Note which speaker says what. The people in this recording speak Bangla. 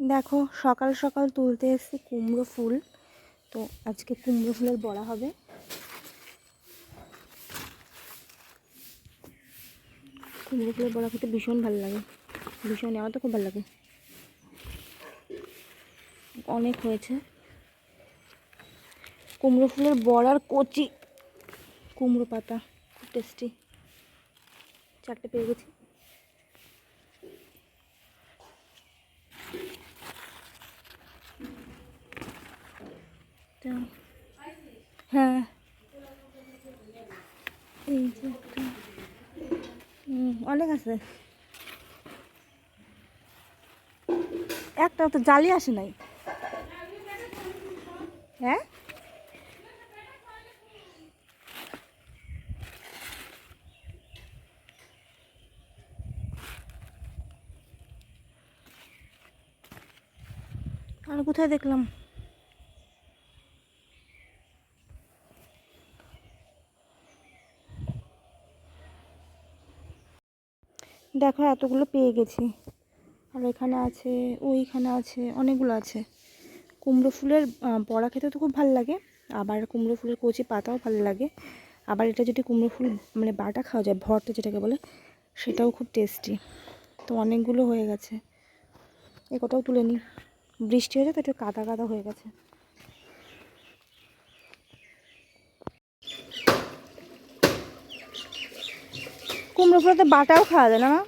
Speaker 1: দেখো, সকাল সকাল তুলতে এসেছি কুমড়ো ফুল। তো আজকে কুমড়ো ফুলের বড়া হবে। কুমড়ো ফুলের বড়া খেতে ভীষণ ভালো লাগে। ভীষণ, আমার তো খুব ভালো লাগে। অনেক হয়েছে। কুমড়ো ফুলের বড়ার কচি কুমড়ো পাতা, খুব টেস্টি চারটে পেয়ে গেছি। হ্যাঁ। এই যে অনেক আছে। একটা তো জালি আসে নাই। হ্যাঁ? আর কোথায় দেখলাম? দেখো, এতগুলো পেয়ে গেছি। আর এখানে আছে, ওইখানে আছে, অনেকগুলো আছে। কুমড়ো ফুলের বড়া খেতে তো খুব ভালো লাগে। আবার কুমড়ো ফুলের কচি পাতাও ভালো লাগে। আবার এটা যদি কুমড়ো ফুল মানে বাটা খাওয়া যায়, ভর্তা যেটাকে বলে, সেটাও খুব টেস্টি তো অনেকগুলো হয়ে গেছে। এ কটাও তুলে নিই। বৃষ্টি হয়েছে, তো একটু কাদা কাদা হয়ে গেছে। কুমড়ো ফুলে তো বাটাও খাওয়া যায় না মা?